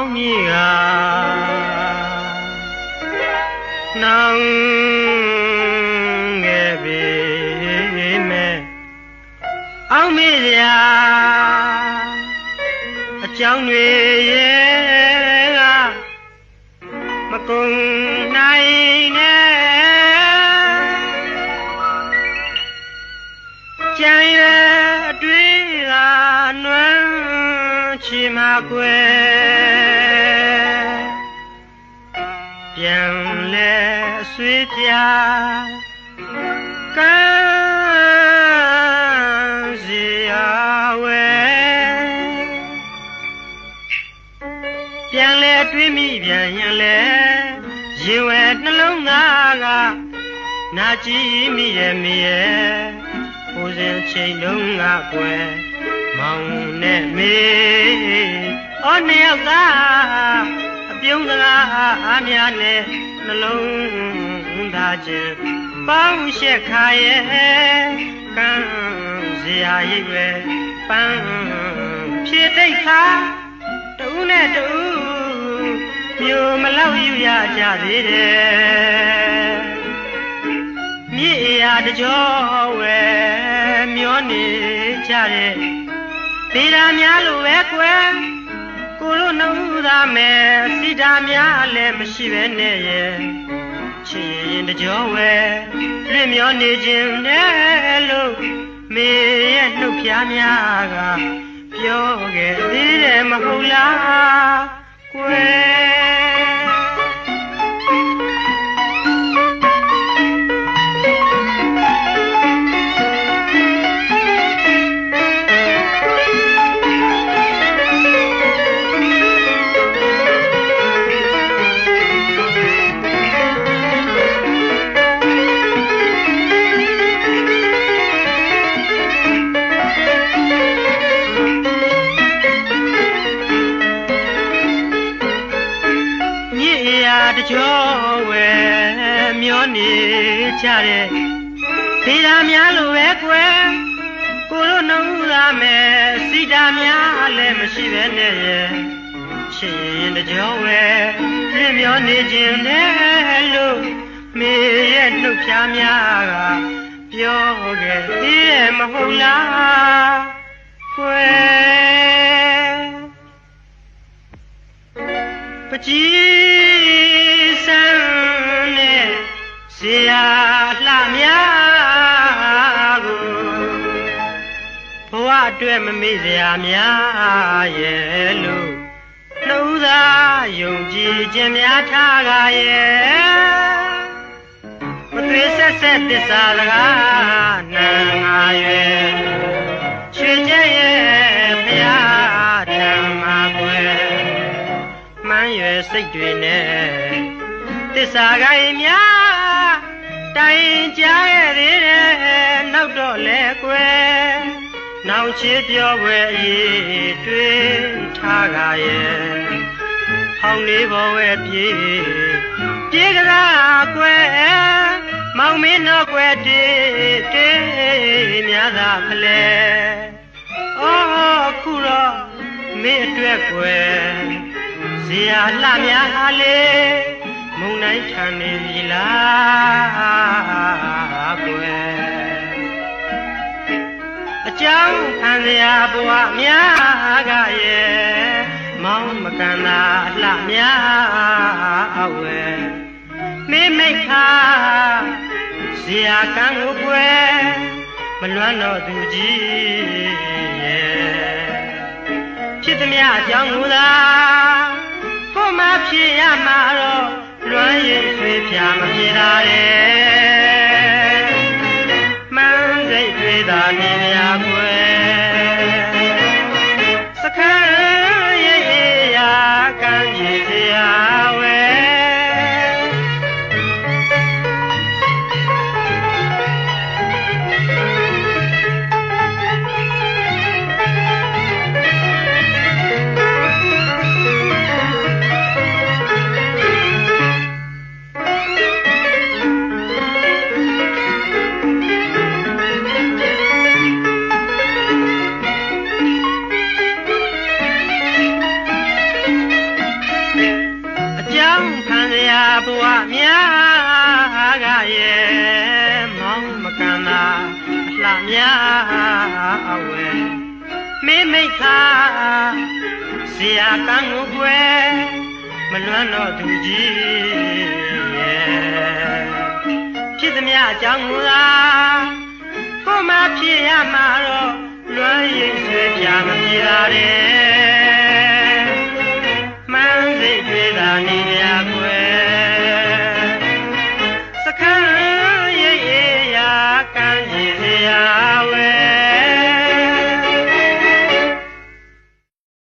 င်းမြေကနောင်ငယ်ပေမဲ့အောင်မေရာအကြောင်းတွေရဲ့ကမကုန်နိုင်နဲ့ကြံရအတွေ့ကနွမ်း ချီမကွယ်ပြန်လဲဆွေးပြကမ်းစီရဝဲပြန်လဲတွေးမိပြန်ရင်လဲရင်ဝဲနှလုံးသားကနာကြည့်မိရဲ့မိရဲ့ဟိုစဉ်ချိန်လုံးကကွယ် မောင်နဲ့မေအော်နှစ်ယောက်သားအပြုံးစကားအားများနဲ့နှလုံးသားချင်းပေါင်းရှက်ခါရဲ့ကမ်းစရာရိပ်ပဲပန်းဖြည့်တိတ်ခါတူနဲ့တူမျိုးမလောက်ယူရကြသေးတယ်မြေရာတကြောဝဲမျောနေကြတဲ့ ဒေတာများလိုပဲကွယ်ကိုလိုနှုတ်သားမယ်စီတာများလည်းမရှိပဲနဲ့ရဲ့ချစ်ရင်တကြောဝဲလွင့်မျောနေခြင်းနဲ့လို့မေရဲ့နှုတ်ဖျားများကပြောခဲ့သေးတယ်မဟုတ်လားကွယ် ကြောဝဲမျောနေကြတဲ့ဒေတာများလိုပဲကွယ်ကိုလိုနှုတ်သားမယ်စီတာများလည်းမရှိပဲနဲ့ရဲ့ချစ်ရင်တကြောဝဲပြင်းမျောနေခြင်းနဲ့လို့မေရဲ့နှုတ်ဖျားများကပြောခဲ့သေးရဲ့မဟုတ်လားကွယ်ပကြီး ရာလှများကိုဘဝအတွက်မမေ့စရာများရဲ့လို့နှုတ်သာယုံကြည်ခြင်းများထားကြရဲ့မသွေးဆက်ဆက်တစ္ဆာစကားနာငါရဲ့ချွေကြရဲ့ဖျားဓမ္မကွယ်မှန်းရွယ်စိတ်တွေနဲ့တစ္ဆာကိုင်းများ တိုင်ကြရဲ့သေးတယ်နောက်တော့လဲကွယ်နောက်ချစ်ပြောပွဲအရေးတွေးထားကြရဲ့ဟောင်းလေးဘောဝဲပြေးပြေးကြတာကွယ်မောင်မင်းတော့ကွယ်တေးတေးများသာဖလဲအော်ခုတော့မင်းအတွက်ကွယ်ဇရာလှများလေ မုံနိုင်ထန်နေပြီလားကွယ်အကြောင်းခံစရာဘဝများကရဲ့မောင်းမကန်တာလှများအဝဲမိမိတ်ခါဇရာကံကိုကွယ်မလွမ်းတော့သူကြီးရဲ့ဖြစ်သည်များအကြောင်းမူသာ ရင်ဆွေဖြာမပြေတာရဲ့မှန်စိတ်တွေသာနေရကွ စရာဘဝမြာကရဲ့မောင်မကန်တာအလှမြာအဝဲမိမိတ်သာစရာကံကိုွယ်မလွမ်းတော့သူကြီးရဲ့ဖြစ်သမျှအကြောင်းသာကိုမဖြစ်ရမှာတော့လွမ်းရင်ဆွဲပြမပြေတာတဲ့ Maria.